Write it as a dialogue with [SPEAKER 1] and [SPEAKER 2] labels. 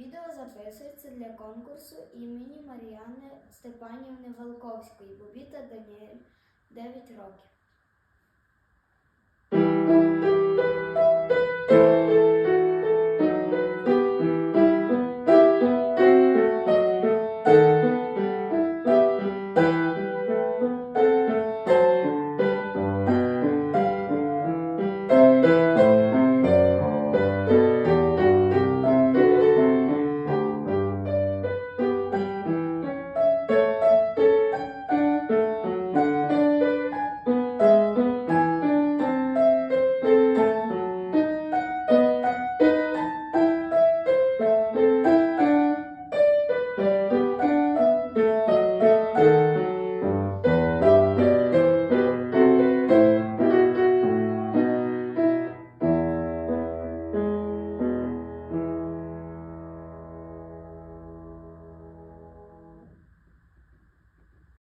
[SPEAKER 1] Відео записується для конкурсу імені Мар'яни Степанівни Волковської Бобіта Даніель 9 років.